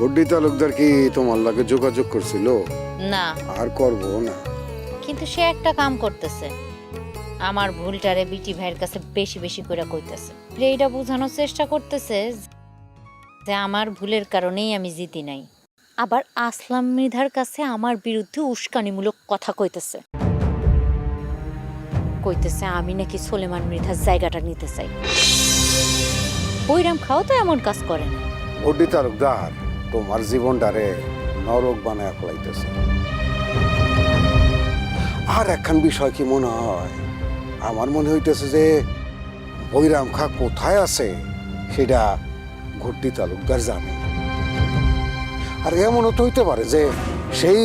গড্ডি তালুকদার কি তোমার লাগে যোগাযোগ করছিল? না। আর করব না। কিন্তু সে একটা কাম করতেছে। আমার ভুলটারে বিটি ভাইয়ের কাছে বেশি বেশি করে কইতেছে। এইটা বোঝানোর চেষ্টা করতেছে যে আমার ভুলের কারণেই আমি জিতি নাই। আবার আসলাম মৃধার কাছে আমার বিরুদ্ধে উস্কানিমূলক কথা কইতেছে। কইতেছে আমি নাকি সোলেমান মৃধার জায়গাটা নিতে চাই। বৈরাম খাও তো এমন কাজ করে। না গড্ডি তালুকদার তোমার জীবনটারে নরক বানায় ফেলাইতেছে। আর একখান বিষয় কি মনে হয়? আমার মনে হইতেছে যে বৈরাম খা কোথায় আছে সেটা গড্ডি তালুকদার জানে। আর এমনও তো হইতে পারে যে সেই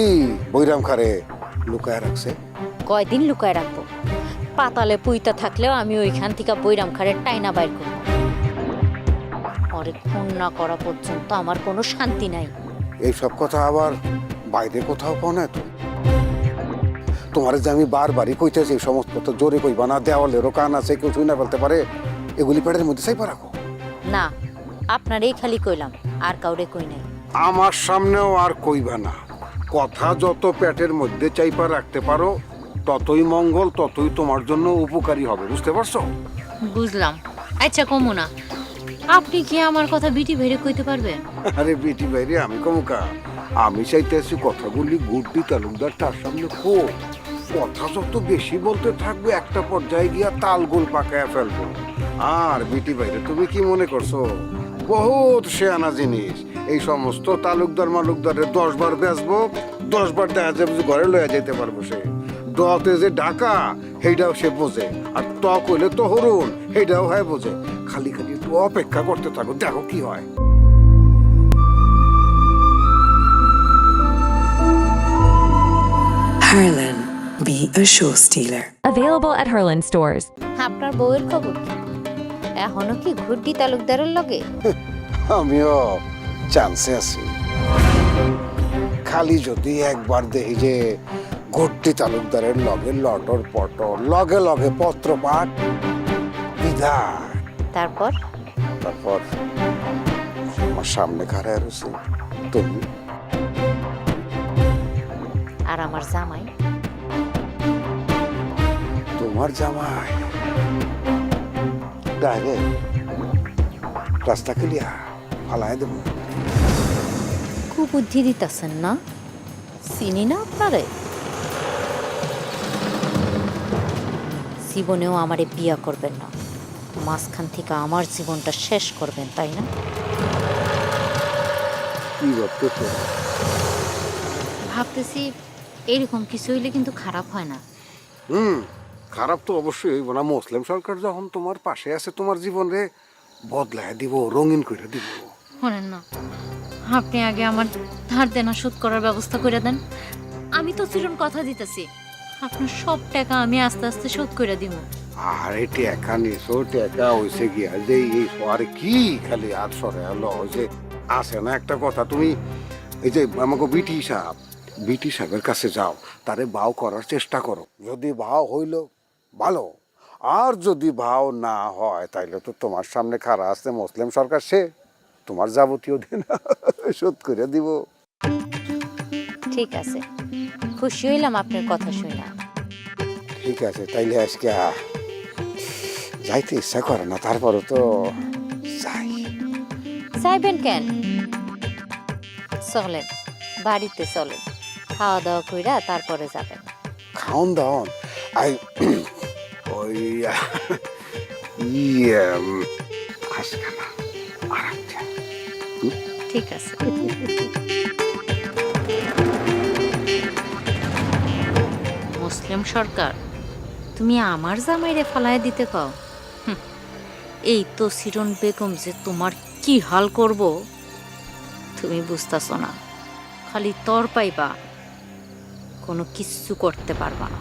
বৈরাম খারে লুকায় রাখছে। কয়দিন লুকায় রাখব? পাতালে পুইতা থাকলেও আমি ওইখান থেকে বৈরাম খাড়ের টাইনা বাইর করব। পরে খুন না করা পর্যন্ত আমার কোনো শান্তি নাই। এই সব কথা আবার বাইরে কোথাও কও না তো তোমার যে আমি বারবারই কইতেছি এই সমস্ত কথা জোরে কইবা না দেওয়ালেরও কান আছে কেউ শুই না ফেলতে পারে এগুলি পেটের মধ্যে চাইপা রাখো। না আপনারই খালি কইলাম আর কাউরে কই নাই। আমার সামনেও আর কইবা না। কথা যত পেটের মধ্যে চাইপা রাখতে পারো ততই মঙ্গল ততই তোমার জন্য উপকারী হবে বুঝতে পারছ? বুঝলাম। আচ্ছা কমু না। আপনি কি আমার কথা বিটি ভেড়ে কইতে পারবেন? আরে বেটি বাইরে আমি কমুকা আমি চাইতেছি কথাগুলি গুড্ডি তালুকদার তার সামনে কো। কথা যত বেশি বলতে থাকবে, একটা পর্যায়ে গিয়া তাল গোল পাকায় ফেলব। আর বিটি বাইরে তুমি কি মনে করছ? বহুত শেয়ানা জিনিস। এই সমস্ত তালুকদার মালুকদারের দশ বার বেচবো, দশ বার দেখা যাবে ঘরে লয়ে যেতে পারব সে। দতে যে ডাকা সেইটাও সে বোঝে। আর ত কইলে তো হরুন সেইটাও হয় বোঝে। খালি খালি একটু অপেক্ষা করতে থাকো দেখো কি হয়। Harlan, be a show stealer. Available at Herland stores. আপনার বউয়ের খবর কি? এখনও কি ঘুরটি তালুকদারের লগে? আমিও চান্সে আছি। খালি যদি একবার দেখি যে ঘটতি তালুকদারের লগে লটর পটর লগে লগে পত্র পাঠ বিধান। তারপর? তারপর আমার সামনে খাড়ায় রয়েছে তুমি? আর আমার জামাই? তোমার জামাই? ডাইরেক্ট রাস্তা ক্লিয়া ফালায় দেবো। কুবুদ্ধি দিতেছেন না? চিনি না আপনারে? জীবনেও আমারে বিয়া করবেন না। মাঝখান থেকে আমার জীবনটা শেষ করবেন তাই না? কি ভাবতেছো? ভাবতেছি এরকম কিছু হইলে কিন্তু খারাপ হয় না। হুম খারাপ তো অবশ্যই হইব না। মুসলিম সরকার যখন তোমার পাশে আছে তোমার জীবনে বদলায় দিব রঙিন করে দিব। শোনেন না আপনি আগে আমার ধার দেনা শোধ করার ব্যবস্থা করে দেন। আমি তো চিরন কথা দিতেছি। আপনার সব টাকা আমি আস্তে আস্তে শোধ করে দিব। আর এই টেকা নিছো টেকা হইছে গিয়া যে এই আর কি খালি হাত সরে হলো যে আছে না একটা কথা তুমি এই যে আমাকে বিটি সাহেব বিটি সাহেবের কাছে যাও তারে ভাও করার চেষ্টা করো। যদি ভাও হইল ভালো। আর যদি ভাও না হয় তাইলে তো তোমার সামনে খারা আছে মুসলিম সরকার সে তোমার যাবতীয় দিন শোধ করে দিব। ঠিক আছে। খুশি হইলাম আপনার কথা শুনে। ঠিক আছে তাইলে আজকে যাইতে ইচ্ছা করে না তারপরে তো যাই। চাইবেন কেন? চলেন বাড়িতে চলেন খাওয়া দাওয়া কইরা তারপরে যাবেন। খাওন দাওন আই ওই ইয়ে না আরেকটা ঠিক আছে। মুসলিম সরকার? তুমি আমার জামাইরে ফালায় দিতে কও? এই তো সিরন বেগম যে তোমার কি হাল করব? তুমি বুঝতেছ না, খালি তর পাইবা, কোনো কিচ্ছু করতে পারবা না।